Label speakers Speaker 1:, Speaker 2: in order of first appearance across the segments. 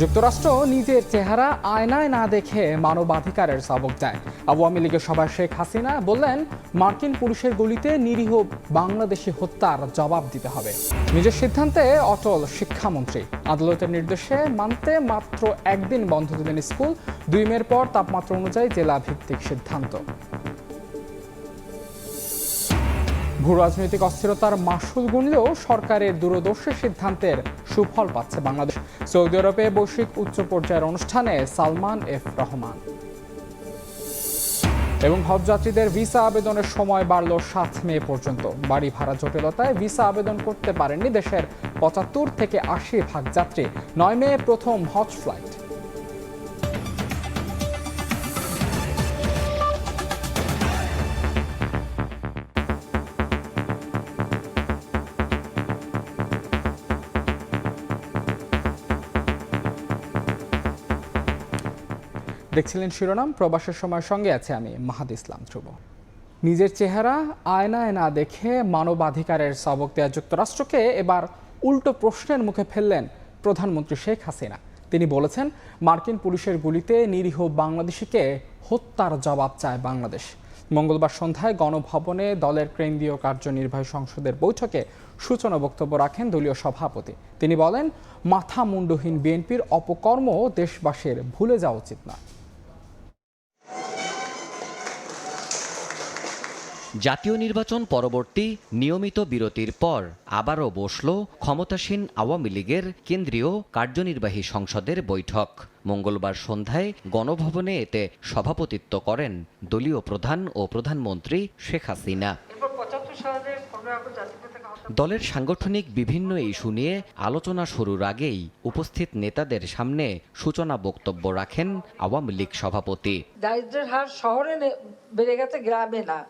Speaker 1: যুক্তরাষ্ট্র নিজের চেহারা আয়নায় না দেখে মানবাধিকারের সবক দেয়। আওয়ামী লীগের সভায় শেখ হাসিনা বললেন, মার্কিন পুরুষের গুলিতে নিরীহ বাংলাদেশি হত্যার জবাব দিতে হবে। নিজের সিদ্ধান্তে অটল শিক্ষামন্ত্রী। আদালতের নির্দেশে মানতে মাত্র একদিন বন্ধ দিলেন স্কুল। দুই মের পর তাপমাত্রা অনুযায়ী জেলা ভিত্তিক সিদ্ধান্ত। ভূ রাজনৈতিক অস্থিরতার মাসুল গুনলেও সরকারের দূরদর্শী সিদ্ধান্তের সুফল পাচ্ছে বাংলাদেশ। সৌদি আরবে বৈশ্বিক উচ্চ পর্যায়ের অনুষ্ঠানে সালমান এফ রহমান। এবং হজযাত্রীদের ভিসা আবেদনের সময় বাড়ল সাত মে পর্যন্ত। বাড়ি ভাড়া জটিলতায় ভিসা আবেদন করতে পারেননি দেশের পঁচাত্তর থেকে আশি ভাগ যাত্রী। নয় মে প্রথম হজ ফ্লাইট। দেখছিলেন শিরোনাম, প্রবাসের সময়ের সঙ্গে আছে আমি মাহাদ ইসলাম ধ্রুব। নিজের চেহারা আয়নায় না দেখে মানবাধিকারের সবক দেওয়া যুক্তরাষ্ট্রকে এবার উল্টো প্রশ্নের মুখে ফেললেন প্রধানমন্ত্রী শেখ হাসিনা। তিনি বলেছেন, মার্কিন পুলিশের গুলিতে নিরীহ বাংলাদেশিকে হত্যার জবাব চায় বাংলাদেশ। মঙ্গলবার সন্ধ্যায় গণভবনে দলের কেন্দ্রীয় কার্যনির্বাহী সংসদের বৈঠকে সূচনা বক্তব্য রাখেন দলীয় সভাপতি। তিনি বলেন মাথা মুন্ডহীন বিএনপির অপকর্ম দেশবাসীর ভুলে যাওয়া উচিত না
Speaker 2: জাতীয় নির্বাচন পরবর্তী নিয়মিত বিরতির পর আবারও বসল ক্ষমতাসীন আওয়ামী লীগের কেন্দ্রীয় কার্যনির্বাহী সংসদের বৈঠক। মঙ্গলবার সন্ধ্যায় গণভবনে এতে সভাপতিত্ব করেন দলীয় প্রধান ও প্রধানমন্ত্রী শেখ হাসিনা। দলের সাংগঠনিক বিভিন্ন ইস্যু নিয়ে আলোচনা শুরুর আগেই উপস্থিত নেতাদের সামনে সূচনা বক্তব্য রাখেন আওয়ামী লীগ সভাপতি।
Speaker 3: দারিদ্রের হার শহরে বেড়ে গেছে গ্রামে না।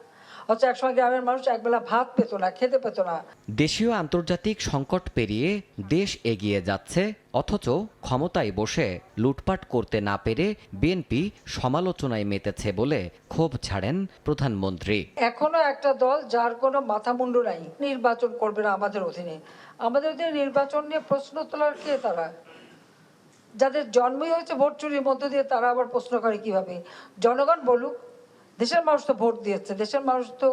Speaker 3: অথচ একসময় গ্রামের মানুষ একবেলা ভাত পেত না খেতে পেত না।
Speaker 2: দেশীয় আন্তর্জাতিক সংকট পেরিয়ে দেশ এগিয়ে যাচ্ছে অথচ ক্ষমতায় বসে লুটপাট করতে না পেরে বিএনপি সমালোচনায় মেতেছে বলে ক্ষোভ ছাড়েন প্রধানমন্ত্রী।
Speaker 3: এখনও একটা দল যার কোনো মাথা মুন্ডু নাই নির্বাচন করবে না আমাদের অধীনে। আমাদের অধীনে নির্বাচন নিয়ে প্রশ্ন তোলার কে তারা? যাদের জন্মই হয়েছে ভোট চুরির মধ্য দিয়ে তারা আবার প্রশ্ন করে কীভাবে? জনগণ বলুক দেশের মানুষ তো ভোট দিয়েছে দেশের মানুষ তো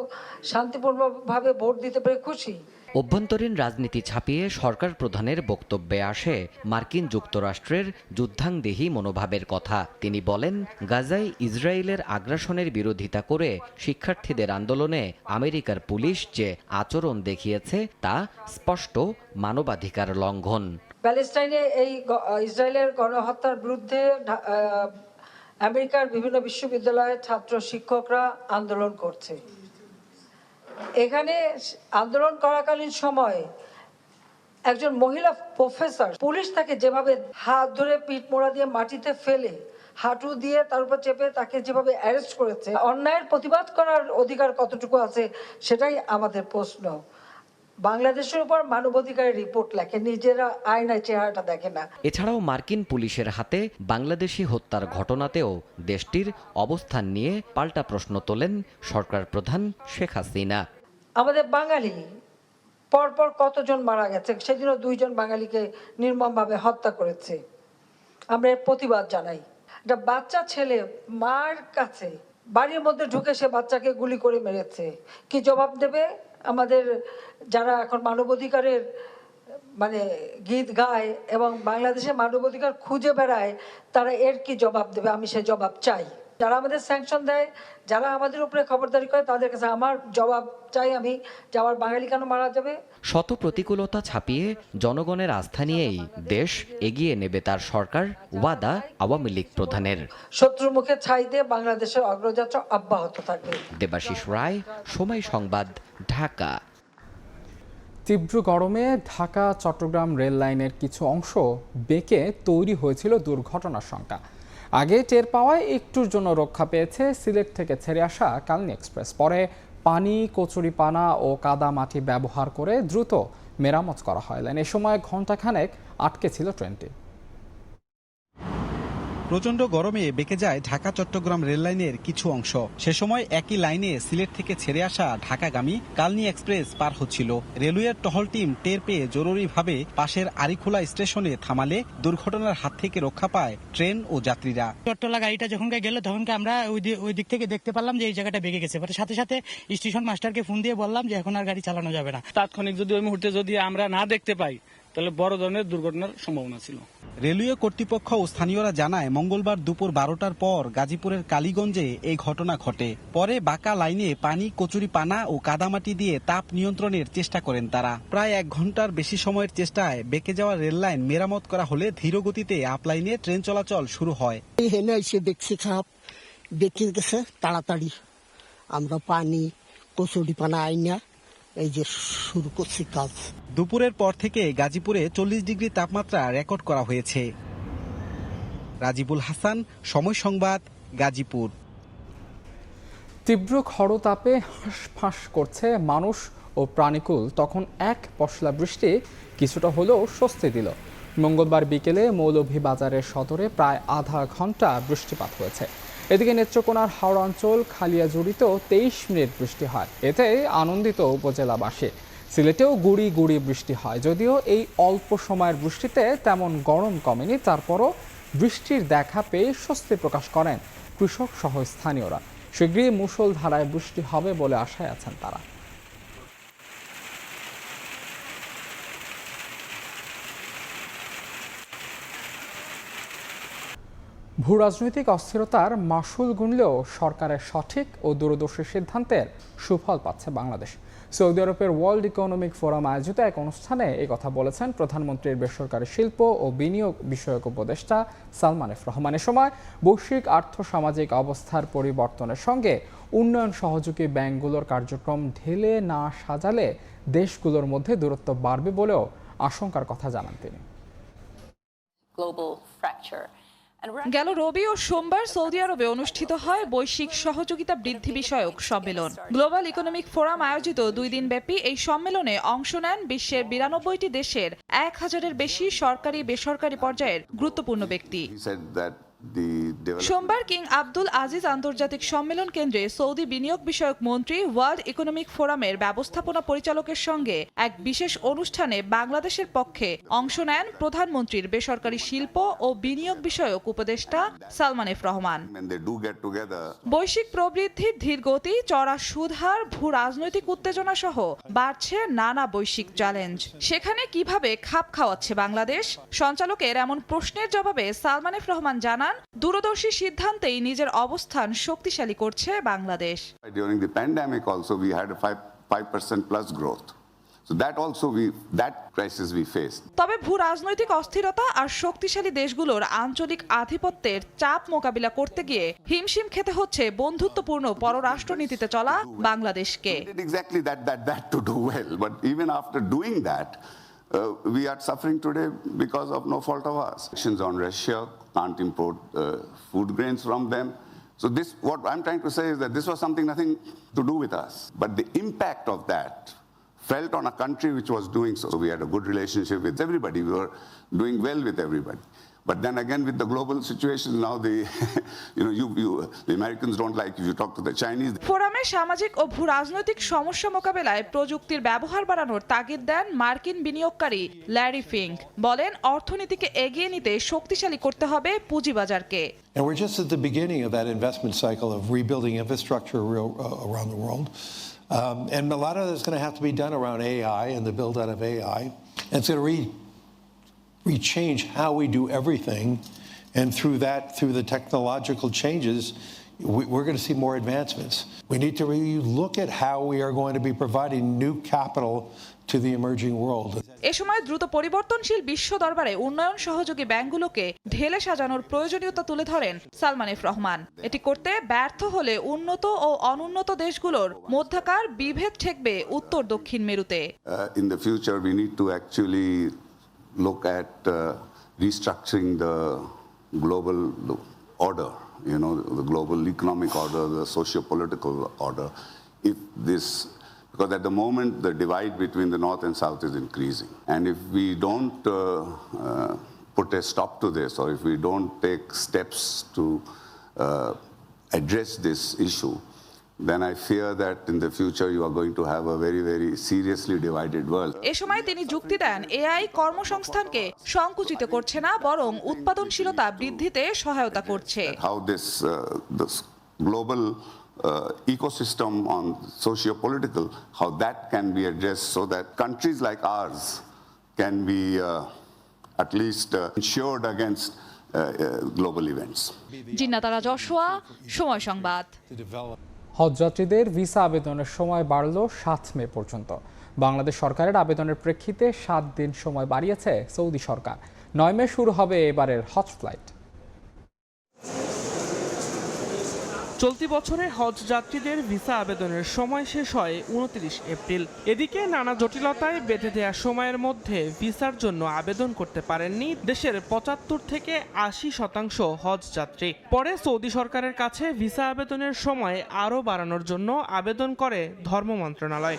Speaker 3: শান্তিপূর্ণভাবে ভোট দিতে পেরে খুশি।
Speaker 2: অভ্যন্তরীণ রাজনীতি ছাপিয়ে সরকার প্রধানের বক্তব্যে আসে মার্কিন যুক্তরাষ্ট্রের যুদ্ধাংদেহী মনোভাবের কথা। তিনি বলেন গাজায় ইসরায়েলের আগ্রাসনের বিরোধিতা করে শিক্ষার্থীদের আন্দোলনে আমেরিকার পুলিশ যে আচরণ দেখিয়েছে তা স্পষ্ট মানবাধিকার লঙ্ঘন।
Speaker 3: প্যালেস্টাইনে এই ইসরায়েলের গণহত্যার বিরুদ্ধে আমেরিকার বিভিন্ন বিশ্ববিদ্যালয়ের ছাত্র শিক্ষকরা আন্দোলন করছে। এখানে আন্দোলন করাকালীন সময় একজন মহিলা প্রফেসর পুলিশ তাকে যেভাবে হাত ধরে পিঠ মোড়া দিয়ে মাটিতে ফেলে, হাঁটু দিয়ে তার উপর চেপে তাকে যেভাবে অ্যারেস্ট করেছে, অন্যায়ের প্রতিবাদ করার অধিকার কতটুকু আছে সেটাই আমাদের প্রশ্ন। বাংলাদেশের উপর মানবাধিকারের রিপোর্ট লেখে নিজেরা আয়নায় চেহারাটা দেখে না।
Speaker 2: এছাড়াও মার্কিন পুলিশের হাতে বাংলাদেশি হত্যার ঘটনাতেও দেশটির অবস্থান নিয়ে পাল্টা প্রশ্ন তোলেন সরকার প্রধান শেখ হাসিনা।
Speaker 3: আমাদের বাঙালি পরপর কতজন মারা গেছে সেদিনও দুইজন বাঙালিকে নির্মমভাবে হত্যা করেছে। আমরা এর প্রতিবাদ জানাই। একটা বাচ্চা ছেলে মার কাছে বাড়ির মধ্যে ঢুকে সে বাচ্চাকে গুলি করে মেরেছে। কি জবাব দেবে? আমাদের যারা এখন মানবাধিকারের মানে গীত গায় এবং বাংলাদেশে মানবাধিকার খুঁজে বেড়ায়, তারা এর কি জবাব দেবে? আমি সে জবাব চাই। যারা আমাদের স্যাংশন দেয় যারা আমাদের উপরে খবরদারি করে তাদের কাছে আমার জবাব চাই আমি যে আমার বাঙালি কেন মারা যাবে?
Speaker 2: শত প্রতিকূলতা ছাপিয়ে জনগণের আস্থা নিয়েই দেশ এগিয়ে নেবে তার সরকার ওয়াদা আওয়ামী লীগ প্রধানের।
Speaker 3: শত্রুর মুখে ছাই দিয়ে বাংলাদেশের অগ্রযাত্রা অব্যাহত থাকবে।
Speaker 2: দেবাশিস রায় সময় সংবাদ ঢাকা।
Speaker 1: তীব্র গরমে ঢাকা চট্টগ্রাম রেল লাইনের কিছু অংশ বেঁকে তৈরি হয়েছিল দুর্ঘটনার শঙ্কা আগে টের পাওয়ায় একটুর জন্য রক্ষা পেয়েছে সিলেট থেকে ছেড়ে আসা কালনি এক্সপ্রেস। পরে পানি, কচুরিপানা ও কাদা মাটি ব্যবহার করে দ্রুত মেরামত করা হয়। লাইন এ সময় ঘণ্টাখানেক আটকে ছিল ট্রেনটি।
Speaker 4: প্রচণ্ড গরমে বেঁকে যায় ঢাকা চট্টগ্রাম রেল লাইনের কিছু অংশ। সে সময় একই লাইনে সিলেট থেকে ছেড়ে আসা ঢাকাগামী কালনি এক্সপ্রেস পার হচ্ছিল। রেলওয়ের টহল টিম টের পেয়ে জরুরিভাবে পাশের আরিখোলা স্টেশনে থামালে দুর্ঘটনার হাত থেকে রক্ষা পায় ট্রেন ও যাত্রীরা।
Speaker 5: চট্টলা গাড়িটা যখন গেল তখন আমরা ওই ওই দিক থেকে দেখতে পারলাম যে এই জায়গাটা বেগে গেছে। সাথে সাথে স্টেশন মাস্টারকে ফোন দিয়ে বললাম যে এখন আর গাড়ি চালানো যাবে না।
Speaker 6: তাৎক্ষণিক যদি ওই মুহূর্তে যদি আমরা না দেখতে পাই তাহলে বড় ধরনের দুর্ঘটনার সম্ভাবনা ছিল।
Speaker 4: রেলওয়ে কর্তৃপক্ষ ও স্থানীয়রা জানায় মঙ্গলবার দুপুর বারোটার পর গাজীপুরের কালীগঞ্জে এই ঘটনা ঘটে। পরে বাঁকা লাইনে পানি কচুরি পানা ও কাদামাটি দিয়ে তাপ নিয়ন্ত্রণের চেষ্টা করেন তারা। প্রায় এক ঘণ্টার বেশি সময়ের চেষ্টায় বেঁকে যাওয়া রেল লাইন মেরামত করা হলে ধীর গতিতে আপ লাইনে ট্রেন চলাচল শুরু হয়।
Speaker 7: এই হেনে এসে দেখছি খাপ দেখে গেছে তাড়াতাড়ি। আমরা পানি কচুরি পানা আইনা এই যে শুরু করছি কাজ।
Speaker 4: দুপুরের পর থেকে গাজীপুরে চল্লিশ ডিগ্রি তাপমাত্রা রেকর্ড করা হয়েছে। রাজিবুল হাসান সময় সংবাদ গাজীপুর।
Speaker 1: তীব্র খরতাপে হাঁসফাঁস করছে মানুষ ও প্রাণীকুল। তখন এক পশলা বৃষ্টি কিছুটা হলেও স্বস্তি দিল। মঙ্গলবার বিকেলে মৌলভীবাজারের সদরে প্রায় আধা ঘণ্টা বৃষ্টিপাত হয়েছে। এদিকে নেত্রকোনার হাওড়া অঞ্চল খালিয়া খালিয়াজুড়িতেও তেইশ মিনিট বৃষ্টি হয়। এতে আনন্দিত উপজেলাবাসী। সিলেটেও গুড়ি গুড়ি বৃষ্টি হয়। যদিও এই অল্প সময়ের বৃষ্টিতে তেমন গরম কমেনি, তারপরও বৃষ্টির দেখা পেয়ে স্বস্তি প্রকাশ করেন কৃষক সহ স্থানীয়রা। শীঘ্রই মুষলধারায় বৃষ্টি হবে বলে আশায় আছেন তারা। ভূ রাজনৈতিক অস্থিরতার মাসুল গুনলেও সরকারের সঠিক ও দূরদর্শী সিদ্ধান্তের সুফল পাচ্ছে বাংলাদেশ। সৌদি আরবের ওয়ার্ল্ড ইকোনমিক ফোরাম আয়োজিত এক অনুষ্ঠানে কথা বলেছেন প্রধানমন্ত্রীর বেসরকারি শিল্প ও বিনিয়োগ বিষয়ক উপদেষ্টা সালমান এফ রহমান। এ সময় বৈশ্বিক আর্থসামাজিক অবস্থার পরিবর্তনের সঙ্গে উন্নয়ন সহযোগী ব্যাংকগুলোর কার্যক্রম ঢেলে না সাজালে দেশগুলোর মধ্যে দূরত্ব বাড়বে বলেও আশঙ্কার কথা জানান তিনি।
Speaker 8: Global fracture.
Speaker 9: গেল রবি ও সোমবার সৌদি আরবে অনুষ্ঠিত হয় বৈশ্বিক সহযোগিতা বৃদ্ধি বিষয়ক সম্মেলন। গ্লোবাল ইকোনমিক ফোরাম আয়োজিত দুই দিন ব্যাপী এই সম্মেলনে অংশ নেন বিশ্বের বিরানব্বইটি দেশের এক হাজারের বেশি সরকারি বেসরকারি পর্যায়ের গুরুত্বপূর্ণ ব্যক্তি। সোমবার কিং আব্দুল আজিজ আন্তর্জাতিক সম্মেলন কেন্দ্রে সৌদি বিনিয়োগ বিষয়ক মন্ত্রী ওয়ার্ল্ড ইকোনমিক ফোরামের ব্যবস্থাপনা পরিচালকের সঙ্গে এক বিশেষ অনুষ্ঠানে বাংলাদেশের পক্ষে অংশ নেন প্রধানমন্ত্রীর বেসরকারি শিল্প ও বিনিয়োগ বিষয়ক উপদেষ্টা সালমান এফ রহমান। বৈশ্বিক প্রবৃদ্ধির ধীর গতি চড়া সুদহার ভূ রাজনৈতিক উত্তেজনা সহ বাড়ছে নানা বৈশ্বিক চ্যালেঞ্জ। সেখানে কীভাবে খাপ খাওয়াচ্ছে বাংলাদেশ? সঞ্চালকের এমন প্রশ্নের জবাবে সালমান এফ রহমান জানান জানান দূরদর্শী সিদ্ধান্তেই নিজের অবস্থান শক্তিশালী করছে বাংলাদেশ। তবে ভূ রাজনৈতিক অস্থিরতা আর শক্তিশালী দেশগুলোর আঞ্চলিক আধিপত্যের চাপ মোকাবিলা করতে গিয়ে হিমশিম খেতে হচ্ছে বন্ধুত্বপূর্ণ পররাষ্ট্রনীতিতে চলা বাংলাদেশকে।
Speaker 10: Exactly that that to do well even after doing that uh, we are suffering today because of no fault of ours. Sanctions on Russia can't import uh, food grains from them. So this, what I'm trying to say is that this was something nothing to do with us. But the impact of that felt on a country which was doing so. So we had a good relationship with everybody. We were doing well with everybody. But then again, with the global situation now, the you know you, you the Americans don't like if you talk to the Chinese.
Speaker 9: ফোরামে সামাজিক ও ভূ রাজনৈতিক সমস্যা মোকাবেলায় প্রযুক্তির ব্যবহার বাড়ানোর তাগিদ দেন মার্কিন বিনিয়োগকারী ল্যারি ফিঙ্ক বলেন অর্থনীতিকে এগিয়ে নিতে শক্তিশালী করতে হবে পুঁজিবাজারকে
Speaker 11: And we're just at the beginning of that investment cycle of rebuilding infrastructure real, uh, around the world. Um, and a lot of that is going to have to be done around AI and the build out of AI. And it's going to re, rechange how we do everything. And through that, through the technological changes, we, we're going to see more advancements. We need to really look at how we are going to be providing new capital to the emerging world.
Speaker 9: এ সময় দ্রুত পরিবর্তনশীল বিশ্ব দরবারে উন্নয়ন সহযোগী ব্যাংকগুলোকে ঢেলে সাজানোর প্রয়োজনীয়তা তুলে ধরেন সালমান এফ রহমান এটি করতে ব্যর্থ হলে উন্নত ও অনুন্নত দেশগুলোর মধ্যকার বিভেদ ঠেকবে উত্তর দক্ষিণ মেরুতে
Speaker 10: uh, in the future, we need to actually look at uh, restructuring the global order, you know, the global economic order, the socio-political order. If this, because at the moment the divide between the north and south is increasing, and if we don't uh, uh, put a stop to this, or if we don't take steps to uh, address this issue, then I fear that in the future you are going to have a very, very seriously divided world.
Speaker 9: এ সময় তিনি যুক্তি দেন AI কর্মসংস্থানকে সংকুচিত করছে না বরং উৎপাদনশীলতা বৃদ্ধিতে সহায়তা করছে
Speaker 10: How this, uh, this global uh, ecosystem on socio-political, how that can be addressed so that countries like ours can be uh, at least uh, insured against uh, uh, global events.
Speaker 9: Jinnatara Joshua সময় সংবাদ.
Speaker 1: হজযাত্রীদের visa আবেদনের সময় বাড়ল সাত মে পর্যন্ত। বাংলাদেশ সরকারের আবেদনের প্রেক্ষিতে সাত দিন সময় বাড়িয়েছে সৌদি সরকার। নয় মে শুরু হবে এবারের হজ ফ্লাইট।
Speaker 12: চলতি বছরে হজ যাত্রীদের ভিসা আবেদনের সময় শেষ হয় উনত্রিশ এপ্রিল। এদিকে নানা জটিলতায় বেঁধে দেওয়া সময়ের মধ্যে ভিসার জন্য আবেদন করতে পারেননি দেশের পঁচাত্তর থেকে আশি শতাংশ হজ যাত্রী। পরে সৌদি সরকারের কাছে ভিসা আবেদনের সময় আরও বাড়ানোর জন্য আবেদন করে ধর্ম মন্ত্রণালয়।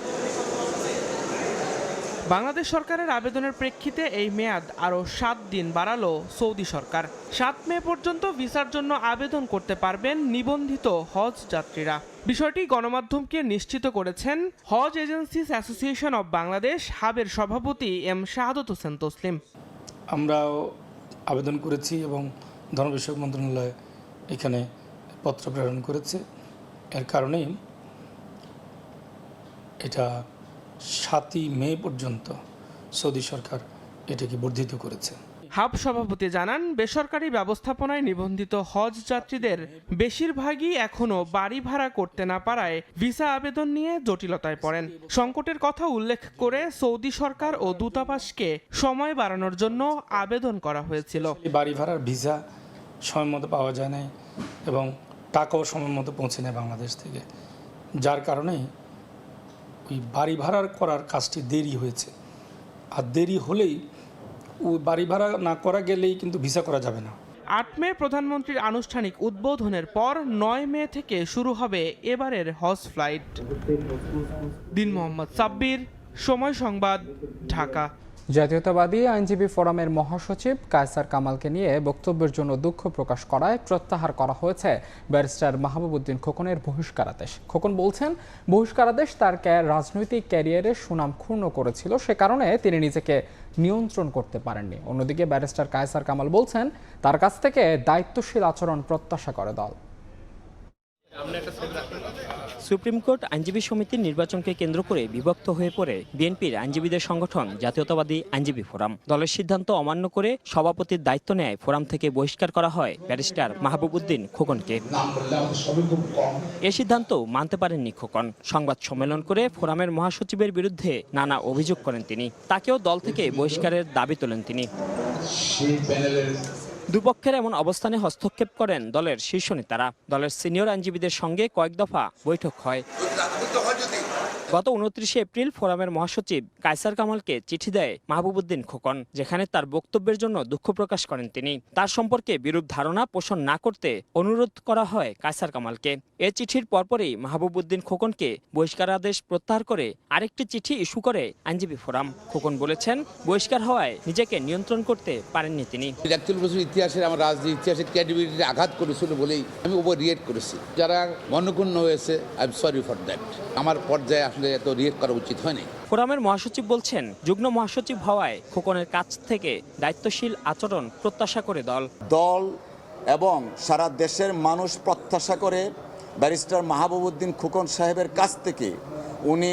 Speaker 12: বাংলাদেশ সরকারের আবেদনের প্রেক্ষিতে এই মেয়াদ আরও সাত দিন বাড়ালো সৌদি সরকার। সাত মে পর্যন্ত ভিসার জন্য আবেদন করতে পারবেন নিবন্ধিত হজ যাত্রীরা। বিষয়টি গণমাধ্যমকে নিশ্চিত করেছেন Hajj agencies association of Bangladesh হাবের সভাপতি এম শাহাদত হোসেন তসলিম।
Speaker 13: আমরাও আবেদন করেছি এবং ধর্ম বিষয়ক মন্ত্রণালয় এখানে পত্র প্রেরণ করেছে। এর কারণেই এটা সাতই মে পর্যন্ত সৌদি সরকার এটাকে বর্ধিত করেছে।
Speaker 12: হাব সভাপতি জানান বেসরকারি ব্যবস্থাপনায় নিবন্ধিত হজ যাত্রীদের বেশিরভাগই এখনও বাড়ি ভাড়া করতে না পারায় ভিসা আবেদন নিয়ে জটিলতায় পড়েন। সংকটের কথা উল্লেখ করে সৌদি সরকার ও দূতাবাসকে সময় বাড়ানোর জন্য আবেদন করা হয়েছিল।
Speaker 13: বাড়ি ভাড়ার ভিসা সময় মতো পাওয়া যায় নাই এবং টাকাও সময় মতো পৌঁছে নেয় বাংলাদেশ থেকে যার কারণেই ওই বাড়ি ভাড়ার করার কাজটি দেরি হয়েছে। আর দেরি হলেই ওই বাড়ি ভাড়া না করা গেলেই কিন্তু ভিসা করা যাবে না।
Speaker 12: আট মে প্রধানমন্ত্রীর আনুষ্ঠানিক উদ্বোধনের পর নয় মে থেকে শুরু হবে এবারের হজ ফ্লাইট। দিন মোহাম্মদ সাব্বির, সময় সংবাদ, ঢাকা।
Speaker 1: জাতীয়তাবাদী আইনজীবী ফোরামের মহাসচিব কায়সার কামালকে নিয়ে বক্তব্যের জন্য দুঃখ প্রকাশ করায় প্রত্যাহার করা হয়েছে ব্যারিস্টার মাহবুবুদ্দিন খোকনের বহিষ্কারাদেশ। খোকন বলছেন, বহিষ্কারাদেশ তার রাজনৈতিক ক্যারিয়ারের সুনাম ক্ষুণ্ণ করেছিল, সে কারণে তিনি নিজেকে নিয়ন্ত্রণ করতে পারেননি। অন্যদিকে ব্যারিস্টার কায়সার কামাল বলছেন, তার কাছ থেকে দায়িত্বশীল আচরণ প্রত্যাশা করে দল।
Speaker 14: সুপ্রিম কোর্ট আইনজীবী সমিতির নির্বাচনকে কেন্দ্র করে বিভক্ত হয়ে পড়ে বিএনপির আইনজীবীদের সংগঠন জাতীয়তাবাদী আইনজীবী ফোরাম। দলের সিদ্ধান্ত অমান্য করে সভাপতির দায়িত্ব নেয় ফোরাম থেকে বহিষ্কার করা হয় ব্যারিস্টার মাহবুবুদ্দিন খোকনকে। এ সিদ্ধান্ত মানতে পারেননি খোকন। সংবাদ সম্মেলন করে ফোরামের মহাসচিবের বিরুদ্ধে নানা অভিযোগ করেন তিনি। তাকেও দল থেকে বহিষ্কারের দাবি তোলেন তিনি। দুপক্ষের এমন অবস্থানে হস্তক্ষেপ করেন দলের শীর্ষ নেতারা। দলের সিনিয়র আইনজীবীদের সঙ্গে কয়েক দফা বৈঠক হয়। গত উনত্রিশে এপ্রিল ফোরামের মহাসচিব কায়সার কামালকে চিঠি দেয় মাহবুবুদ্দিন খোকন, যেখানে তার বক্তব্যের জন্য দুঃখ প্রকাশ করেন তিনি। তার সম্পর্কে বিরূপ ধারণা পোষণ না করতে অনুরোধ করা হয় কায়সার কামালকে। এ চিঠির পরপরই মাহবুবুদ্দিন খোকনকে বহিষ্কারাদেশ প্রত্যাহার করে আরেকটি চিঠি ইস্যু করে আইনজীবী ফোরাম। খোকন বলেছেন, বহিষ্কার হওয়ায় নিজেকে নিয়ন্ত্রণ করতে পারেননি তিনি।
Speaker 15: ইতিহাসের, আমার রাজনীতি ইতিহাসের ক্যাডিবিলিটি আঘাত করেছিল বলেই আমি ওভার রিয়েক্ট করেছি। যারা মনক্ষুণ্ণ হয়েছে I am sorry for that আমার পর্যায়ে আসলে এত রিয়েক্ট করা উচিত হয়নি।
Speaker 14: ফোরামের মহাসচিব বলছেন যুগ্ম মহাসচিব হওয়ায় খোকনের কাছ থেকে দায়িত্বশীল আচরণ প্রত্যাশা করে দল।
Speaker 16: দল এবং সারা দেশের মানুষ প্রত্যাশা করে ব্যারিস্টার মাহবুবুদ্দিন খোকন সাহেবের কাছ থেকে উনি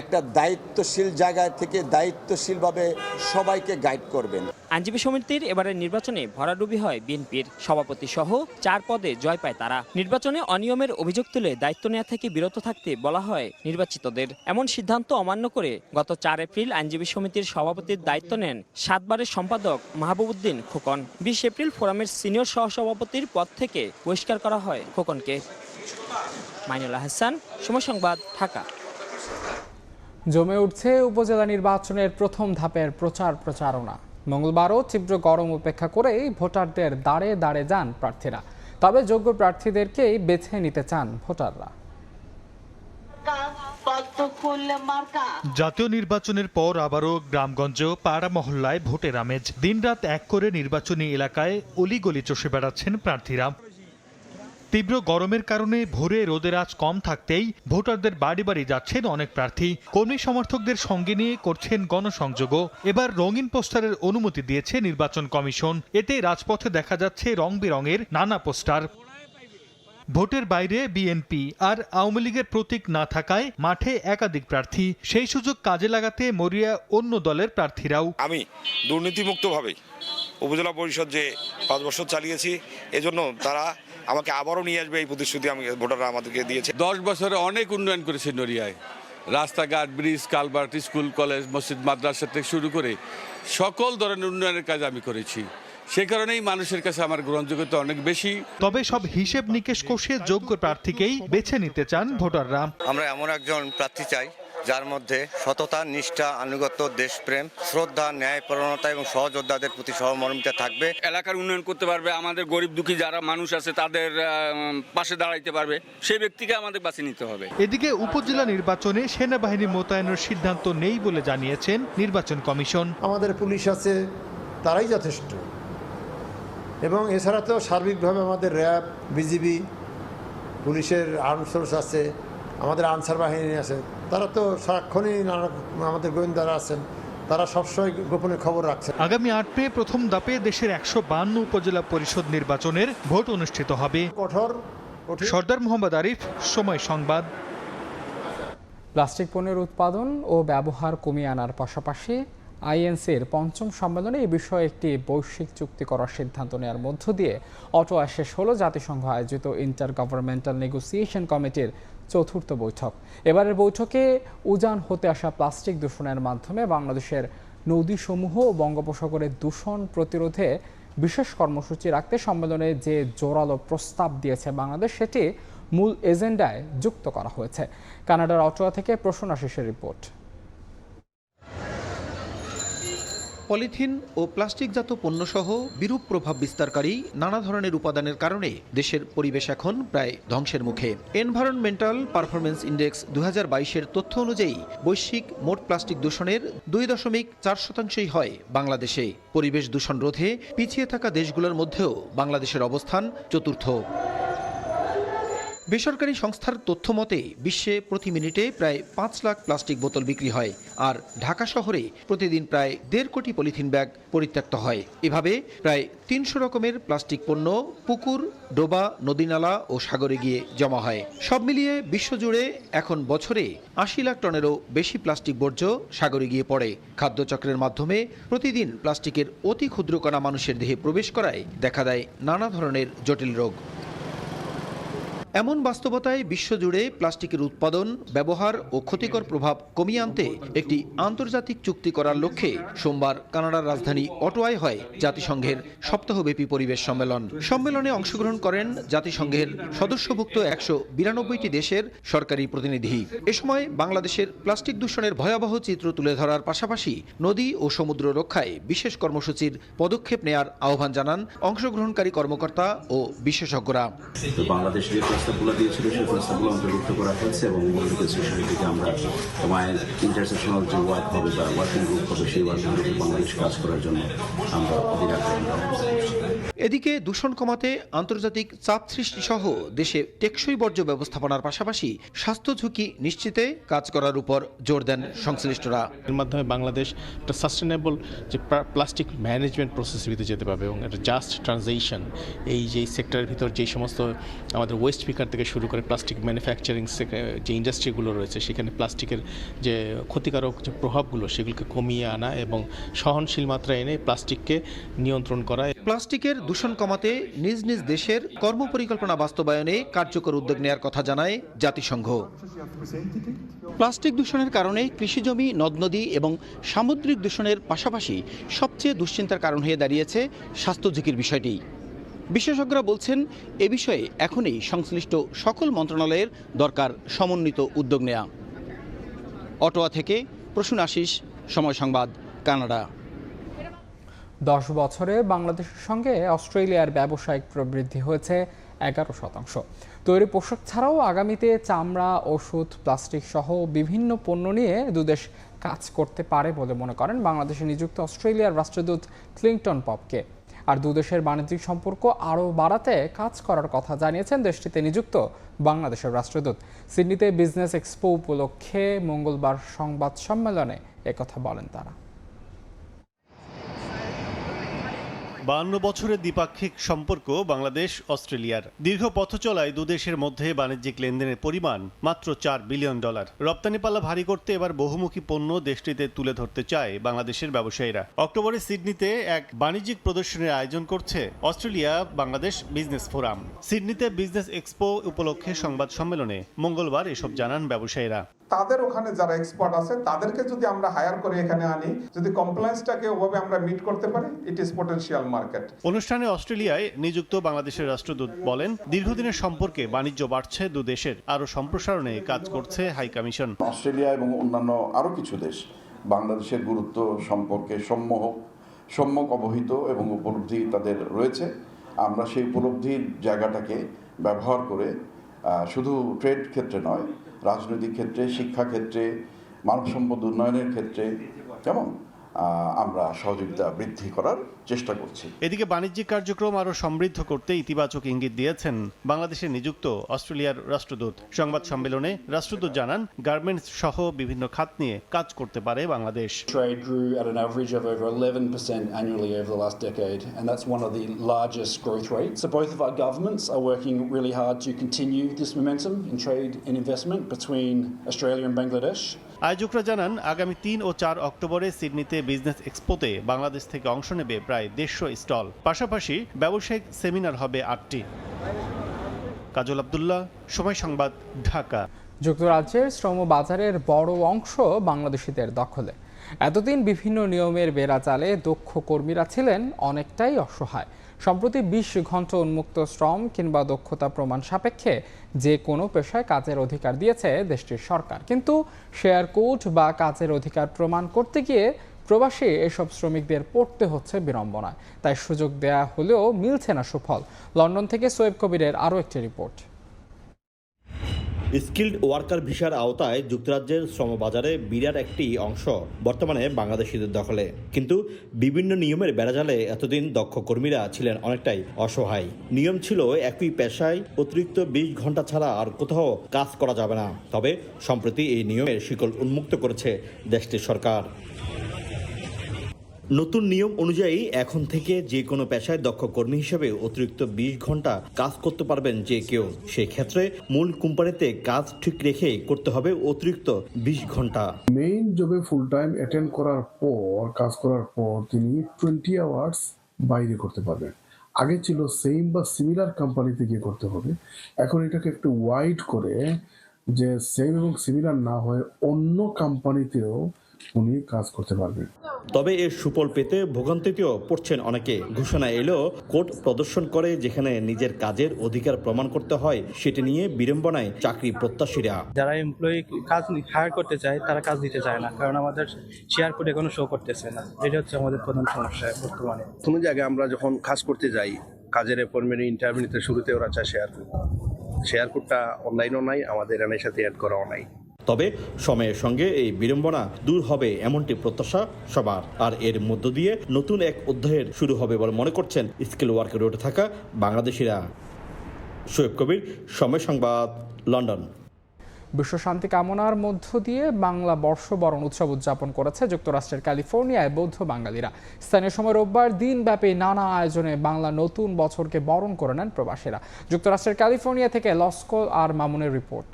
Speaker 16: একটা দায়িত্বশীল জায়গা থেকে দায়িত্বশীলভাবে সবাইকে গাইড করবেন।
Speaker 14: আইনজীবী সমিতির এবারের নির্বাচনে ভরাডুবি হয় বিএনপির সভাপতি সহ চার পদে জয় পায় তারা। নির্বাচনে অনিয়মের অভিযোগ তুলে দায়িত্ব নেওয়া থেকে বিরত থাকতে বলা হয় নির্বাচিতদের। এমন সিদ্ধান্ত অমান্য করে গত চার এপ্রিল আইনজীবী সমিতির সভাপতির দায়িত্ব নেন সাতবারের সম্পাদক মাহবুবুদ্দিন খোকন। বিশ এপ্রিল ফোরামের সিনিয়র সহসভাপতির পদ থেকে বহিষ্কার করা হয় খোকনকে। মাইনুল হাসান সময় সংবাদ, ঢাকা।
Speaker 1: জমে উঠছে উপজেলা নির্বাচনের প্রথম ধাপের প্রচার প্রচারণা। মঙ্গলবারও তীব্র গরম উপেক্ষা করেই ভোটারদের দাঁড়ে দাঁড়ে যান প্রার্থীরা। তবে যোগ্য প্রার্থীদেরকেই বেছে নিতে চান ভোটাররা।
Speaker 17: জাতীয় নির্বাচনের পর আবারও গ্রামগঞ্জ, পাড়া মহল্লায় ভোটের আমেজ। দিনরাত এক করে নির্বাচনী এলাকায় অলিগলি চষে বেড়াচ্ছেন প্রার্থীরা। তীব্র গরমের কারণে ভোরে রোদের আজ কম থাকতেই ভোটারদের বাড়ি বাড়ি যাচ্ছেন অনেক প্রার্থী। কর্মী সমর্থকদের সঙ্গে নিয়ে করছেন গণসংযোগও। এবার রঙিন পোস্টারের অনুমতি দিয়েছে নির্বাচন কমিশন। এতে রাজপথে দেখা যাচ্ছে রং বেরঙের নানা পোস্টার। ভোটের বাইরে বিএনপি আর আওয়ামী লীগের প্রতীক না থাকায় মাঠে একাধিক প্রার্থী। সেই সুযোগ কাজে লাগাতে মরিয়া অন্য দলের প্রার্থীরাও।
Speaker 18: আমি দুর্নীতিমুক্তভাবে উপজেলা পরিষদ যে পাঁচ বছর চালিয়েছি, এজন্য তারা আমাকে আবারও নিয়ে আসবে এই প্রতিশ্রুতি আমি ভোটাররা আমাদেরকে দিয়েছে।
Speaker 19: দশ বছরে অনেক উন্নয়ন করেছে নড়িয়ায়। রাস্তাঘাট ব্রিজ কালভার্ট স্কুল কলেজ মসজিদ মাদ্রাসা থেকে শুরু করে সকল ধরনের উন্নয়নের কাজ আমি করেছি। সে কারণেই মানুষের কাছে আমার গ্রহণযোগ্যতা অনেক বেশি।
Speaker 17: তবে সব হিসেব নিকেশ কষে যোগ্য প্রার্থীকেই বেছে নিতে চান ভোটাররা।
Speaker 20: আমরা এমন একজন প্রার্থী চাই যার মধ্যে সততা নিষ্ঠা আনুগত্য দেশপ্রেম শ্রদ্ধা ন্যায়পরণতা এবং সহযোদ্ধাদের প্রতি সহমর্মিতা থাকবে।
Speaker 6: এলাকার উন্নয়ন করতে পারবে আমাদের গরিব দুঃখী যারা মানুষ আছে তাদের পাশে দাঁড়াইতে পারবে সেই ব্যক্তিকে আমাদের বাছে নিতে হবে।
Speaker 17: এদিকে উপজেলা নির্বাচনে সেনাবাহিনী মোতায়েনের সিদ্ধান্ত নেই বলে জানিয়েছেন নির্বাচন কমিশন।
Speaker 21: আমাদের পুলিশ আছে তারাই যথেষ্ট। এবং এছাড়া তো সার্বিকভাবে আমাদের র্যাব বিজিবি পুলিশের আর্ম সোর্স আছে আমাদের আনসার বাহিনী আছে। তারা তো সারাক্ষণই নানা আমাদের গোয়েন্দারা আছেন তারা সবসময় গোপনে খবর রাখছে
Speaker 17: আগামী আট মে প্রথম দাপে দেশের একশো বান্ন উপজেলা পরিষদ নির্বাচনের ভোট অনুষ্ঠিত হবে।
Speaker 21: কঠোর
Speaker 17: সর্দার মোহাম্মদ আরিফ সময় সংবাদ।
Speaker 1: প্লাস্টিক পণ্যের উৎপাদন ও ব্যবহার কমিয়ে আনার পাশাপাশি আইএনসির পঞ্চম সম্মেলনে এই বিষয়ে একটি বৈশ্বিক চুক্তি করার সিদ্ধান্ত নেওয়ার মধ্য দিয়ে অটোয়া শেষ হলো। জাতিসংঘ আয়োজিত ইন্টার গভর্নমেন্টাল নেগোসিয়েশন কমিটির চতুর্থ বৈঠক। এবারের বৈঠকে উজান হতে আসা প্লাস্টিক দূষণের মাধ্যমে বাংলাদেশের নদীসমূহ ও বঙ্গোপসাগরের দূষণ প্রতিরোধে বিশেষ কর্মসূচি রাখতে সম্মেলনে যে জোরালো প্রস্তাব দিয়েছে বাংলাদেশ, সেটি মূল এজেন্ডায় যুক্ত করা হয়েছে। কানাডার অটোয়া থেকে প্রশ্ন আশিসের রিপোর্ট।
Speaker 22: পলিথিন ও প্লাস্টিকজাত পণ্যসহ বিরূপ প্রভাব বিস্তারকারী নানা ধরনের উপাদানের কারণে দেশের পরিবেশ এখন প্রায় ধ্বংসের মুখে। এনভায়রনমেন্টাল পারফরমেন্স ইন্ডেক্স দু হাজার তথ্য অনুযায়ী বৈশ্বিক মোট প্লাস্টিক দূষণের দুই দশমিক চার শতাংশই হয় বাংলাদেশে। পরিবেশ দূষণ রোধে পিছিয়ে থাকা দেশগুলোর মধ্যেও বাংলাদেশের অবস্থান চতুর্থ। বেসরকারি সংস্থার তথ্য মতে, বিশ্বে প্রতি মিনিটে প্রায় পাঁচ লাখ প্লাস্টিক বোতল বিক্রি হয় আর ঢাকা শহরে প্রতিদিন প্রায় দেড় কোটি পলিথিন ব্যাগ পরিত্যক্ত হয়। এভাবে প্রায় তিনশো রকমের প্লাস্টিক পণ্য পুকুর, ডোবা, নদীনালা ও সাগরে গিয়ে জমা হয়। সব মিলিয়ে বিশ্বজুড়ে এখন বছরে আশি লাখ টনেরও বেশি প্লাস্টিক বর্জ্য সাগরে গিয়ে পড়ে। খাদ্যচক্রের মাধ্যমে প্রতিদিন প্লাস্টিকের অতি ক্ষুদ্র কণা মানুষের দেহে প্রবেশ করায় দেখা দেয় নানা ধরনের জটিল রোগ। এমন বাস্তবতায় বিশ্বজুড়ে প্লাস্টিকের উৎপাদন, ব্যবহার ও ক্ষতিকর প্রভাব কমিয়ে আনতে একটি আন্তর্জাতিক চুক্তি করার লক্ষ্যে সোমবার কানাডার রাজধানী অটোয়ায় হয় জাতিসংঘের সপ্তাহব্যাপী পরিবেশ সম্মেলন। সম্মেলনে অংশগ্রহণ করেন জাতিসংঘের সদস্যভুক্ত একশো বিরানব্বইটি দেশের সরকারি প্রতিনিধি। এ সময় বাংলাদেশের প্লাস্টিক দূষণের ভয়াবহ চিত্র তুলে ধরার পাশাপাশি নদী ও সমুদ্র রক্ষায় বিশেষ কর্মসূচির পদক্ষেপ নেয়ার আহ্বান জানান অংশগ্রহণকারী কর্মকর্তা ও বিশেষজ্ঞরা।
Speaker 23: প্রস্তাবগুলো দিয়েছিল, সেই প্রস্তাবগুলো অন্তর্ভুক্ত করা হয়েছে এবং মূলরূপে সেগুলিকে আমরা তোমায় ইন্টারসেকশনাল যে ওয়ার্ক হবে বা ওয়ার্কিং গ্রুপ হবে, সেই ওয়ার্কিং গ্রুপে বাংলাদেশ কাজ করার জন্য আমরা অধিকার
Speaker 22: এদিকে দূষণ কমাতে আন্তর্জাতিক চাপ সৃষ্টি সহ দেশে টেকসই বর্জ্য ব্যবস্থাপনার পাশাপাশি স্বাস্থ্য ঝুঁকি নিশ্চিতে কাজ করার উপর জোর দেন সংশ্লিষ্টরা।
Speaker 24: এর মাধ্যমে বাংলাদেশ একটা সাস্টেনেবল যে প্লাস্টিক ম্যানেজমেন্ট প্রসেসের ভিতরে যেতে পারবে এবং একটা জাস্ট ট্রানজেকশন এই যে সেক্টরের ভিতর যেই সমস্ত আমাদের ওয়েস্ট পিকার থেকে শুরু করে প্লাস্টিক ম্যানুফ্যাকচারিং যে ইন্ডাস্ট্রিগুলো রয়েছে সেখানে প্লাস্টিকের যে ক্ষতিকারক যে প্রভাবগুলো সেগুলোকে কমিয়ে আনা এবং সহনশীল মাত্রা এনে প্লাস্টিককে নিয়ন্ত্রণ করা।
Speaker 22: প্লাস্টিকের দূষণ কমাতে নিজ নিজ দেশের কর্মপরিকল্পনা বাস্তবায়নে কার্যকর উদ্যোগ নেওয়ার কথা জানায় জাতিসংঘ। প্লাস্টিক দূষণের কারণে কৃষিজমি নদ নদী এবং সামুদ্রিক দূষণের পাশাপাশি সবচেয়ে দুশ্চিন্তার কারণ হয়ে দাঁড়িয়েছে স্বাস্থ্য ঝুঁকির বিষয়টি। বিশেষজ্ঞরা বলছেন, এ বিষয়ে এখনই সংশ্লিষ্ট সকল মন্ত্রণালয়ের দরকার সমন্বিত উদ্যোগ নেয়া। অটোয়া থেকে প্রসূন আশিস, সময় সংবাদ, কানাডা।
Speaker 1: দশ বছরে বাংলাদেশের সঙ্গে অস্ট্রেলিয়ার ব্যবসায়িক প্রবৃদ্ধি হয়েছে এগারো শতাংশ। তৈরি পোশাক ছাড়াও আগামীতে চামড়া, ওষুধ, প্লাস্টিক সহ বিভিন্ন পণ্য নিয়ে দুদেশ কাজ করতে পারে বলে মনে করেন বাংলাদেশে নিযুক্ত অস্ট্রেলিয়ার রাষ্ট্রদূত ক্লিংটন পপকে। আর দুদেশের বাণিজ্যিক সম্পর্ক আরও বাড়াতে কাজ করার কথা জানিয়েছেন দেশটিতে নিযুক্ত বাংলাদেশের রাষ্ট্রদূত। সিডনিতে বিজনেস এক্সপো উপলক্ষে মঙ্গলবার সংবাদ সম্মেলনে একথা বলেন তারা।
Speaker 25: বান্ন বছরের দ্বিপাক্ষিক সম্পর্ক বাংলাদেশ, অস্ট্রেলিয়ার। দীর্ঘ পথ চলায় দুদেশের মধ্যে বাণিজ্যিক লেনদেনের পরিমাণ মাত্র চার বিলিয়ন ডলার। রপ্তানি পাল্লা ভারী করতে এবার বহুমুখী পণ্য দেশটিতে তুলে ধরতে চায় বাংলাদেশের ব্যবসায়ীরা। অক্টোবরে সিডনিতে এক বাণিজ্যিক প্রদর্শনীর আয়োজন করছে অস্ট্রেলিয়া বাংলাদেশ বিজনেস ফোরাম। সিডনিতে বিজনেস এক্সপো উপলক্ষে সংবাদ সম্মেলনে মঙ্গলবার এসব জানান ব্যবসায়ীরা।
Speaker 26: তাদের ওখানে যারা এক্সপার্ট আছে তাদেরকে যদি আমরা হায়ার করে এখানে আনি যদি কমপ্লায়েন্সটাকে ওভাবে আমরা মিট করতে পারি ইট ইজ পটেনশিয়াল মার্কেট
Speaker 25: অনুষ্ঠানে অস্ট্রেলিয়ায় নিযুক্ত বাংলাদেশের রাষ্ট্রদূত বলেন দীর্ঘদিনের সম্পর্কে বাণিজ্য বাড়ছে দু দেশের আরও সম্প্রসারণে কাজ করছে হাই কমিশন।
Speaker 27: অস্ট্রেলিয়া এবং অন্যান্য আরও কিছু দেশ বাংলাদেশের গুরুত্ব সম্পর্কে সম্যক সম্যক অবহিত এবং উপলব্ধি তাদের রয়েছে। আমরা সেই উপলব্ধির জায়গাটাকে ব্যবহার করে শুধু ট্রেড ক্ষেত্রে নয় রাজনৈতিক ক্ষেত্রে শিক্ষাক্ষেত্রে মানব সম্পদ উন্নয়নের ক্ষেত্রে কেমন? আমরা সহযোগিতা বৃদ্ধি করার চেষ্টা করছি।
Speaker 25: এদিকে বাণিজ্যিক কার্যক্রম আরও সমৃদ্ধ করতে ইতিবাচক ইঙ্গিত দিয়েছেন বাংলাদেশে নিযুক্ত অস্ট্রেলিয়ার রাষ্ট্রদূত। সংবাদ সম্মেলনে রাষ্ট্রদূত জানান গার্মেন্টস সহ বিভিন্ন খাত নিয়ে কাজ করতে পারে Bangladesh.
Speaker 28: Trade grow at an of over 11% annually over last decade and that's one of the largest growth rates so both of our governments are working really hard this momentum investment between Australia Bangladesh
Speaker 25: আয়োজকরা জানান, আগামী তিন ও চার অক্টোবরে সিডনিতে business এক্সপোতে Bangladesh থেকে অংশ নেবে প্রায় দেড়শো স্টল। পাশাপাশি ব্যবসায়িক সেমিনার হবে আটটি। কাজল আবদুল্লাহ, সময় সংবাদ, ঢাকা।
Speaker 1: যুক্তরাজ্যের শ্রম বাজারের বড় অংশ বাংলাদেশিদের দখলে। এতদিন বিভিন্ন নিয়মের বেড়া চালে দক্ষ কর্মীরা ছিলেন অনেকটাই অসহায়। সম্প্রতি বিশ ঘণ্টা উন্মুক্ত শ্রম কিংবা দক্ষতা প্রমাণ সাপেক্ষে যে কোনো পেশায় কাজের অধিকার দিয়েছে দেশটির সরকার। কিন্তু শেয়ার কোড বা কাজের অধিকার প্রমাণ করতে গিয়ে প্রবাসী এসব শ্রমিকদের পড়তে হচ্ছে বিড়ম্বনায়। তাই সুযোগ দেয়া হলেও মিলছে না সুফল। লন্ডন থেকে সোয়েব কবিরের আরও একটি রিপোর্ট।
Speaker 29: স্কিল্ড ওয়ার্কার ভিসার আওতায় যুক্তরাজ্যের শ্রমবাজারে বিরাট একটি অংশ বর্তমানে বাংলাদেশিদের দখলে। কিন্তু বিভিন্ন নিয়মের বেড়াজালে এতদিন দক্ষ কর্মীরা ছিলেন অনেকটাই অসহায়। নিয়ম ছিল একই পেশায় অতিরিক্ত বিশ ঘণ্টা ছাড়া আর কোথাও কাজ করা যাবে না। তবে সম্প্রতি এই নিয়মের শিকল উন্মুক্ত করেছে দেশটির সরকার। নতুন নিয়ম অনুযায়ী এখন থেকে যে কোনো পেশায় দক্ষ কর্মী হিসেবে অতিরিক্ত বিশ ঘণ্টা কাজ করতে পারবেন যে কেউ। সেক্ষেত্রে মূল কোম্পানিতে কাজ ঠিক রেখে করতে হবে অতিরিক্ত বিশ ঘণ্টা।
Speaker 30: মেইন জবে ফুল টাইম অ্যাটেন্ড করার পর, কাজ করার পর তিনি টোয়েন্টি আওয়ার্স বাইরে করতে পারবেন। আগে ছিল সেম বা সিমিলার কোম্পানিতে গিয়ে করতে হবে। এখন এটাকে একটু ওয়াইড করে যে সেম এবং সিমিলার না হয়ে অন্য কোম্পানিতেও উনি কাজ করতে পারবেন।
Speaker 29: তবে এর সুফল পেতে ভোগান্তিতেও পড়ছেন অনেকে। ঘোষণা এলেও কোর্ট প্রদর্শন করে যেখানে নিজের কাজের অধিকার প্রমাণ করতে হয় সেটি নিয়ে বিড়ম্বনায় চাকরি প্রত্যাশীরা।
Speaker 31: যারা এমপ্লয়ি কাজ হায়ার করতে চায় তারা কাজ দিতে চায় না কারণ আমাদের শেয়ার কোডে কোনো শো করতেছে না। এটা হচ্ছে আমাদের প্রধান সমস্যা বর্তমানে।
Speaker 32: কোনো জায়গায় আমরা যখন কাজ করতে যাই কাজের অ্যাপয়েন্টমেন্ট ইন্টারভিউতে শুরুতে ওরা চায় শেয়ার কোড শেয়ার কোডটা অনলাইনও নাই আমাদের এনের সাথে অ্যাড করাও নাই।
Speaker 29: তবে সময়ের সঙ্গে এই বিড়ম্বনা দূর হবে এমনটি প্রত্যাশা সবার। আর এর মধ্য দিয়ে নতুন এক অধ্যায়ের শুরু হবে বলে মনে করছেন স্কিল ওয়ার্কের রোডে থাকা বাংলাদেশিরা। শোয়েব কবির, সময় সংবাদ, লন্ডন।
Speaker 1: বিশ্ব শান্তি কামনার মধ্য দিয়ে বাংলা বর্ষবরণ উৎসব উদযাপন করেছে যুক্তরাষ্ট্রের ক্যালিফোর্নিয়ায় বৌদ্ধ বাঙালিরা। স্থানীয় সময় রোববার দিনব্যাপী নানা আয়োজনে বাংলা নতুন বছরকে বরণ করে নেন প্রবাসীরা। যুক্তরাষ্ট্রের ক্যালিফোর্নিয়া থেকে লস্কো আর মামুনের রিপোর্ট।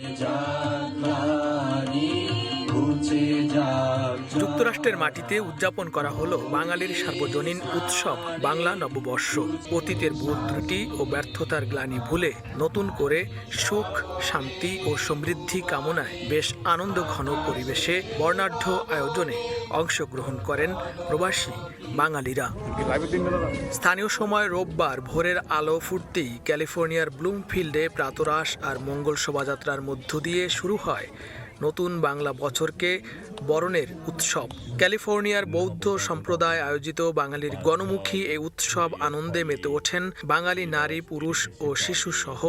Speaker 33: John যুক্তরাষ্ট্রের মাটিতে উদযাপন করা হলো বাঙালির সার্বজনীন উৎসব, বাংলা নববর্ষ। অতীতের ভুল ত্রুটি ও ব্যর্থতার গ্লানি ভুলে নতুন করে সুখ, শান্তি ও সমৃদ্ধি কামনায় বেশ আনন্দ ঘন পরিবেশে বর্ণাঢ্য আয়োজনে অংশগ্রহণ করেন প্রবাসী বাঙালিরা। স্থানীয় সময় রোববার ভোরের আলো ফুটতেই ক্যালিফোর্নিয়ার ব্লুমফিল্ডে প্রাতরাশ আর মঙ্গল শোভাযাত্রার মধ্য দিয়ে শুরু হয় নতুন বাংলা বছরকে বরণের উৎসব। ক্যালিফোর্নিয়ার বৌদ্ধ সম্প্রদায় আয়োজিত বাঙালির গণমুখী এই উৎসব আনন্দে মেতে ওঠেন বাঙালি নারী, পুরুষ ও শিশু সহ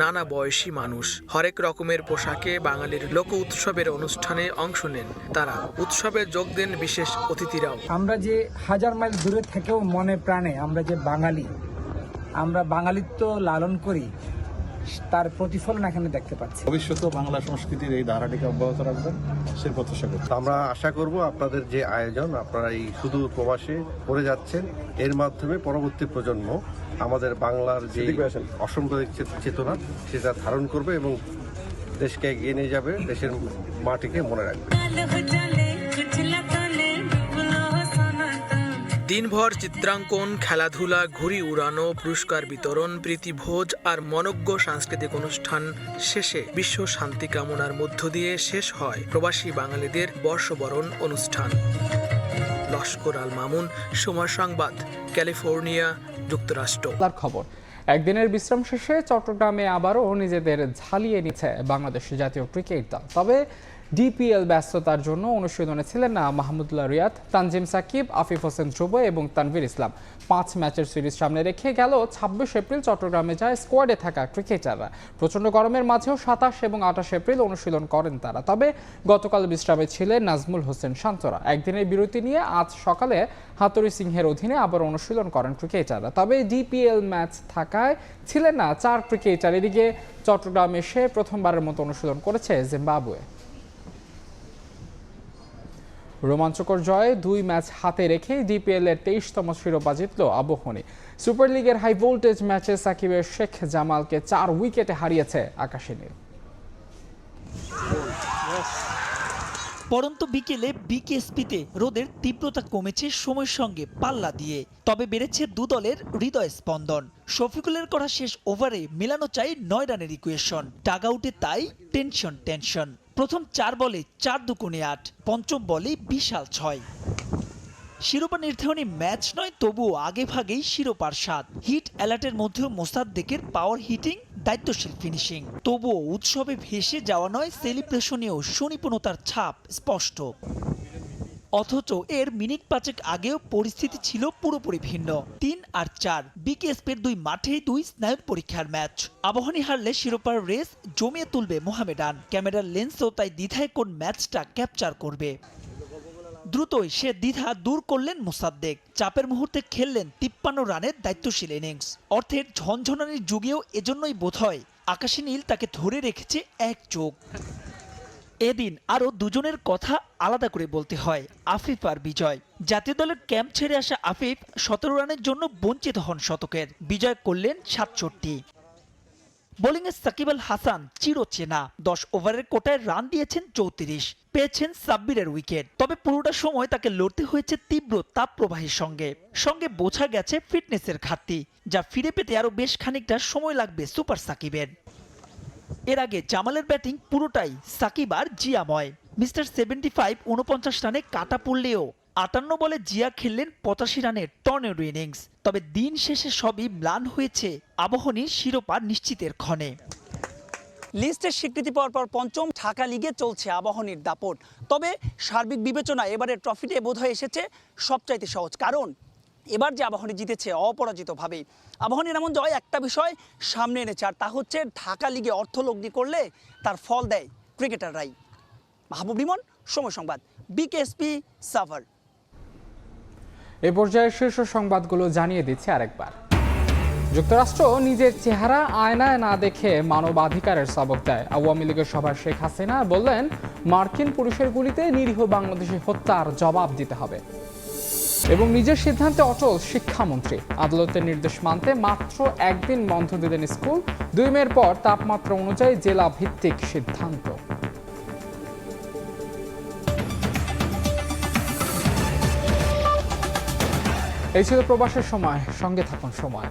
Speaker 33: নানা বয়সী মানুষ। হরেক রকমের পোশাকে বাঙালির লোক উৎসবের অনুষ্ঠানে অংশ নেন তারা। উৎসবে যোগ দেন বিশেষ অতিথিরাও।
Speaker 34: আমরা যে হাজার মাইল দূরে থেকেও মনে প্রাণে আমরা যে বাঙালি, আমরা বাঙালিত্ব লালন করি তার প্রতিফলন এখানে দেখতে পাচ্ছি।
Speaker 32: ভবিষ্যতে বাংলা সংস্কৃতির এই ধারাটিকে অব্যাহত রাখবেন সে প্রত্যাশা করছি। আমরা আশা করব আপনাদের যে আয়োজন আপনারা এই সুদূর প্রবাসে করে যাচ্ছেন এর মাধ্যমে পরবর্তী প্রজন্ম আমাদের বাংলার যে অসাম্প্রদায়িক চেতনা সেটা ধারণ করবে এবং দেশকে এগিয়ে নিয়ে যাবে দেশের মাটিকে মনে রাখবে।
Speaker 33: দিনভর চিত্রাঙ্কন, খেলাধুলা, ঘুড়ি উড়ানো, পুরস্কার বিতরণ, প্রীতিভোজ আর মনজ্ঞ সাংস্কৃতিক অনুষ্ঠান শেষে বিশ্ব শান্তি কামনার মধ্য দিয়ে শেষ হয় প্রবাসী বাঙালিদের বর্ষবরণ অনুষ্ঠান। লস্কর আল মামুন সময় সংবাদ, ক্যালিফোর্নিয়া, যুক্তরাষ্ট্র।
Speaker 1: খবর, একদিনের বিশ্রাম শেষে চট্টগ্রামে আবারও নিজেদের ঝালিয়ে নিচ্ছে বাংলাদেশ জাতীয় ক্রিকেট দল। তবে ডিপিএল ব্যস্ততার জন্য অনুশীলনে ছিলেন না মাহমুদুল্লাহ রিয়াদ, তানজিম সাকিব, আফিফ হোসেন ধ্রুব এবং তানভীর ইসলাম। পাঁচ ম্যাচের সিরিজ সামনে রেখে গেল ছাব্বিশ এপ্রিল চট্টগ্রামে যায় স্কোয়াডে থাকা ক্রিকেটাররা। প্রচণ্ড গরমের মাঝেও সাতাশ এবং আঠাশ এপ্রিল অনুশীলন করেন তারা। তবে গতকাল বিশ্রামে ছিলেন নাজমুল হোসেন শান্তরা একদিনের বিরতি নিয়ে আজ সকালে হাতুরি সিংহের অধীনে আবার অনুশীলন করেন ক্রিকেটাররা। তবে ডিপিএল ম্যাচ থাকায় ছিলেন না চার ক্রিকেটার। এদিকে চট্টগ্রাম এসে প্রথমবারের মতো অনুশীলন করেছে জিম্বাবুয়ে। রোমাঞ্চকর জয়ে দুই ম্যাচ হাতে রেখে ডিপিএল এর তেইশতম শিরোপা জিতল আবহনী সুপার লিগের হাই ভোল্টেজ ম্যাচে সাকিবের শেখ জামালকে চার উইকেটে হারিয়েছে আকাশে
Speaker 35: পরন্ত বিকেলে বিকেএসপিতে রোদের তীব্রতা কমেছে সময়ের সঙ্গে পাল্লা দিয়ে, তবে বেড়েছে দু দলের হৃদয় স্পন্দন। শফিকুলের করা শেষ ওভারে মেলানো চাই নয় রানের ইকুয়েশন টাগ আউটে তাই টেনশন টেনশন। প্রথম চার বলে চার দুকোণে আট, পঞ্চম বলে বিশাল ছয়। শিরোপা নির্ধারণী ম্যাচ নয়, তবুও আগে ভাগেই শিরোপার স্বাদ। হিট অ্যালার্টের মধ্যেও মোসাদ্দেকের পাওয়ার হিটিং দায়িত্বশীল ফিনিশিং তবুও উৎসবে ভেসে যাওয়া নয় সেলিব্রেশনেও সুনিপুণতার ছাপ স্পষ্ট। অথচ এর মিনিট পাঁচেক আগেও পরিস্থিতি ছিল পুরোপুরি ভিন্ন। তিন আর চার, বিকেএসপির দুই মাঠেই দুই স্নায়ুর পরীক্ষার ম্যাচ। আবাহনী হারলে শিরোপার রেস জমিয়ে তুলবে মোহামেডান। ক্যামেরার লেন্সও তাই দ্বিধায় কোন ম্যাচটা ক্যাপচার করবে। দ্রুতই সে দ্বিধা দূর করলেন মোসাদ্দেক। চাপের মুহূর্তে খেললেন তিপ্পান্ন রানের দায়িত্বশীল ইনিংস। অর্থের ঝনঝনানির যুগেও এজন্যই বোধ হয় আকাশী নীল তাকে ধরে রেখেছে এক চোখ। এদিন আরও দুজনের কথা আলাদা করে বলতে হয়, আফিফ আর বিজয়। জাতীয় দলের ক্যাম্প ছেড়ে আসা আফিফ সতেরো রানের জন্য বঞ্চিত হন শতকের। বিজয় করলেন সাতষট্টি। বোলিংয়ে সাকিব আল হাসান চিরচেনা। দশ ওভারের কোটায় রান দিয়েছেন চৌত্রিশ। পেয়েছেন সাব্বিরের উইকেট। তবে পুরোটা সময় তাকে লড়তে হয়েছে তীব্র তাপ প্রবাহের সঙ্গে। সঙ্গে বোঝা গেছে ফিটনেসের ঘাটতি, যা ফিরে পেতে আরও বেশ খানিকটা সময় লাগবে সুপার সাকিবের। এর আগে জামালের ব্যাটিং পুরোটাই সাকিব আর জিয়াময়। মিস্টার সেভেন্টি ফাইভ উনপঞ্চাশ রানে কাটা পড়লেও আটান্ন বলে জিয়া খেললেন পঁচাশি রানের টর্নেডো ইনিংস। তবে দিন শেষে সবই ম্লান হয়েছে আবহনীর শিরোপা নিশ্চিতের ক্ষণে।
Speaker 36: লিস্টের স্বীকৃতি পাওয়ার পর পঞ্চম ঢাকা লিগে চলছে আবাহনীর দাপট। তবে সার্বিক বিবেচনা এবারে ট্রফিতে বোধহয় এসেছে সবচাইতে সহজ কারণ এবার যে আবাহনী জিতেছে অপরাজিতভাবেই। আবাহনীর এমন জয় একটা বিষয় সামনে এনেছে, আর তা হচ্ছে ঢাকা লিগে অর্থলগ্নি করলে তার ফল দেয় ক্রিকেটাররাই মাহবুব রিমন, সময় সংবাদ, বিকেএসপি সাভার।
Speaker 1: এ পর্যায়ে শীর্ষ সংবাদগুলো জানিয়ে দিচ্ছে আরেকবার। যুক্তরাষ্ট্র নিজের চেহারা আয়নায় না দেখে মানবাধিকারের সবক দেয়। আওয়ামী লীগের সভা শেখ হাসিনা বললেন, মার্কিন পুরুষের গুলিতে নিরীহ বাংলাদেশি হত্যার জবাব দিতে হবে। এবং নিজের সিদ্ধান্তে অটল শিক্ষামন্ত্রী। আদালতের নির্দেশ মানতে মাত্র একদিন বন্ধ দিলেন স্কুল। দুই মের পর তাপমাত্রা অনুযায়ী জেলা ভিত্তিক সিদ্ধান্ত। এই ছিল প্রবাসের সময়। সঙ্গে থাকুন সময়।